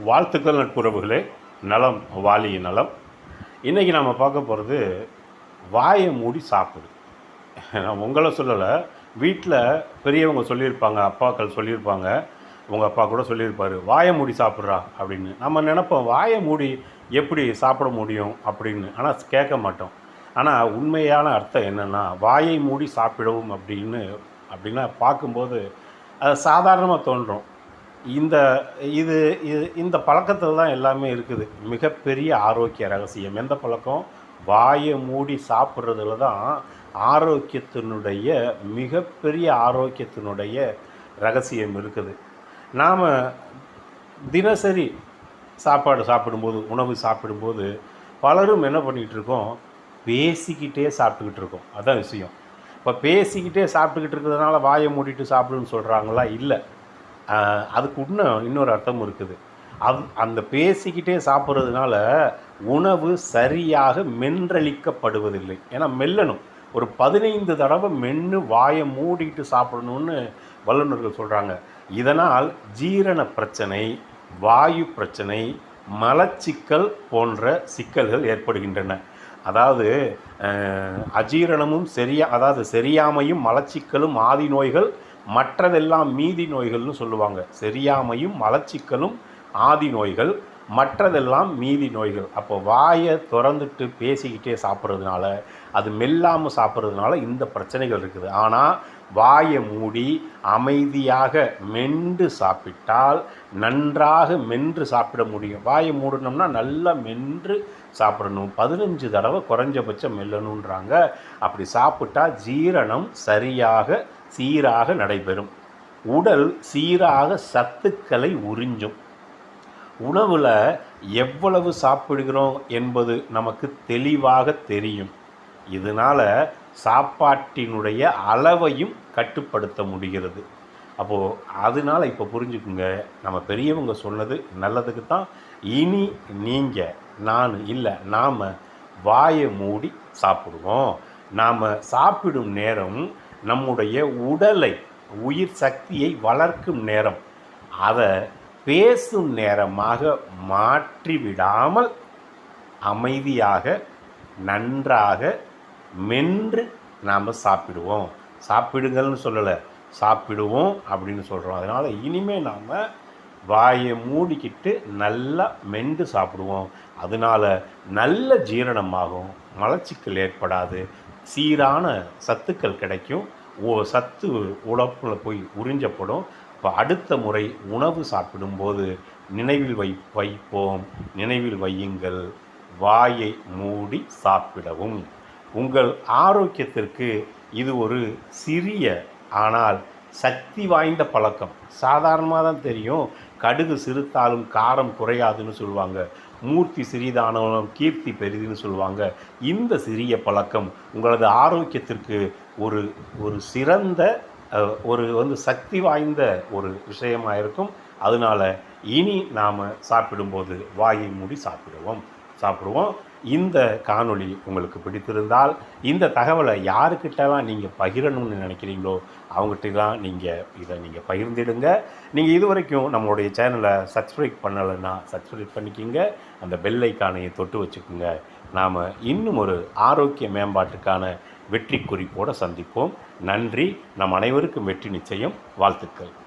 வாழ்த்துக்கள் நட்புறவுகளே. நலம் வாலிய நலம். இன்றைக்கி நம்ம பார்க்க போகிறது வாயை மூடி சாப்பிடு. நான் உங்களை சொல்லலை வீட்டில் பெரியவங்க சொல்லியிருப்பாங்க அப்பாக்கள் சொல்லியிருப்பாங்க உங்கள் அப்பா கூட சொல்லியிருப்பார் வாயை மூடி சாப்பிட்றா அப்படின்னு. நம்ம நினைப்போம் வாயை மூடி எப்படி சாப்பிட முடியும்? அப்படின்னு. ஆனால் கேட்க மாட்டோம். ஆனால் உண்மையான அர்த்தம் என்னென்னா வாயை மூடி சாப்பிடவும் அப்படின்னு அப்படின்னா பார்க்கும்போது அது சாதாரணமாக தோன்றும். இந்த இது இது இந்த பழக்கத்தில் தான் எல்லாமே இருக்குது. மிகப்பெரிய ஆரோக்கிய ரகசியம். எந்த பழக்கம்? வாயை மூடி சாப்பிட்றதுல தான் ஆரோக்கியத்தினுடைய மிகப்பெரிய ஆரோக்கியத்தினுடைய ரகசியம் இருக்குது. நாம் தினசரி சாப்பாடு சாப்பிடும்போது உணவு சாப்பிடும்போது பலரும் என்ன பண்ணிகிட்டு இருக்கோம் பேசிக்கிட்டே சாப்பிட்டுக்கிட்டு இருக்கோம் அதுதான் விஷயம். இப்போ பேசிக்கிட்டே சாப்பிட்டுக்கிட்டு இருக்கிறதுனால வாயை மூடிட்டு சாப்பிடுன்னு சொல்கிறாங்களா இல்லை. அதுக்கு இன்னும் இன்னொரு அர்த்தம் இருக்குது. அது அந்த பேசிக்கிட்டே சாப்பிட்றதுனால உணவு சரியாக மென்றளிக்கப்படுவதில்லை. ஏன்னா மெல்லணும். ஒரு பதினைந்து தடவை மென்று வாயை மூடிட்டு சாப்பிடணும்னு வல்லுநர்கள் சொல்கிறாங்க இதனால் ஜீரண பிரச்சனை வாயு பிரச்சனை மலச்சிக்கல் போன்ற சிக்கல்கள் ஏற்படுகின்றன. அதாவது அஜீரணமும் சரியா அதாவது சரியாமையும் மலச்சிக்கலும் ஆதி நோய்கள் மற்றதெல்லாம் மீதி நோய்கள்னு சொல்லுவாங்க. சரியாமையும் மலச்சிக்கலும் ஆதி நோய்கள். மற்றதெல்லாம் மீதி நோய்கள். அப்போ வாயை திறந்துட்டு பேசிக்கிட்டே சாப்பிட்றதுனால அது மெல்லாமல் சாப்பிட்றதுனால இந்த பிரச்சனைகள் இருக்குது. ஆனால் வாயை மூடி அமைதியாக மென்று சாப்பிட்டால் நன்றாக மென்று சாப்பிட முடியும். வாயை மூடணும்னா நல்லா மென்று சாப்பிடணும். பதினஞ்சு தடவை குறைஞ்சபட்சம் மெல்லணுன்றாங்க அப்படி சாப்பிட்டா ஜீரணம் சரியாக சீராக நடைபெறும். உடல் சீராக சத்துக்களை உறிஞ்சும். உணவில் எவ்வளவு சாப்பிடுகிறோம் என்பது நமக்கு தெளிவாக தெரியும். இதனால் சாப்பாட்டினுடைய அளவையும் கட்டுப்படுத்த முடிகிறது. அப்போது அதனால் இப்போ புரிஞ்சுக்குங்க. நம்ம பெரியவங்க சொன்னது நல்லதுக்கு தான். இனி நீங்கள் நான் இல்லை நாம் வாயை மூடி சாப்பிடுவோம். நாம் சாப்பிடும் நேரம் நம்முடைய உடலை உயிர் சக்தியை வளர்க்கும் நேரம். அதை பேசும் நேரமாக மாற்றி விடாமல் அமைதியாக நன்றாக மென்று நாம் சாப்பிடுவோம். சாப்பிடுங்கள்னு சொல்லலை சாப்பிடுவோம் அப்படின்னு சொல்கிறோம் அதனால் இனிமேல் நாம் வாயை மூடிக்கிட்டு நல்லா மென்று சாப்பிடுவோம். அதனால் நல்ல ஜீரணமாகும் மலச்சிக்கல் ஏற்படாது சீரான சத்துக்கள் கிடைக்கும். ஓ சத்து உழப்பில் போய் உறிஞ்சப்படும். இப்போ அடுத்த முறை உணவு சாப்பிடும்போது நினைவில் வை வைப்போம். நினைவில் வையுங்கள். வாயை மூடி சாப்பிடவும். உங்கள் ஆரோக்கியத்திற்கு இது ஒரு சிறிய ஆனால் சக்தி வாய்ந்த பழக்கம். சாதாரணமாக தான் தெரியும். கடுகு சிறுத்தாலும் காரம் குறையாதுன்னு சொல்லுவாங்க. மூர்த்தி சிறிதானவனும் கீர்த்தி பெரிதுன்னு சொல்லுவாங்க. இந்த சிறிய பழக்கம் உங்களது ஆரோக்கியத்திற்கு ஒரு ஒரு சிறந்த ஒரு வந்து சக்தி வாய்ந்த ஒரு விஷயமாக இருக்கும். அதனால இனி நாம் சாப்பிடும்போது வாயை மூடி சாப்பிடுவோம். சாப்பிடுவோம். இந்த காணொளி உங்களுக்கு பிடித்திருந்தால் இந்த தகவலை யாருக்கிட்டலாம் நீங்கள் பகிரணும்னு நினைக்கிறீங்களோ அவங்ககிட்டலாம் நீங்கள் இதை நீங்கள் பகிர்ந்திடுங்க. நீங்கள் இது வரைக்கும் நம்மளுடைய சேனலை சப்ஸ்கிரைப் பண்ணலைன்னா சப்ஸ்கிரைப் பண்ணிக்கிங்க. அந்த பெல் ஐக்கானையை தொட்டு வச்சுக்கோங்க. நாம் இன்னும் ஒரு ஆரோக்கிய மேம்பாட்டுக்கான வெற்றி குறிப்போடு சந்திப்போம். நன்றி. நம் அனைவருக்கும் வெற்றி நிச்சயம். வாழ்த்துக்கள்.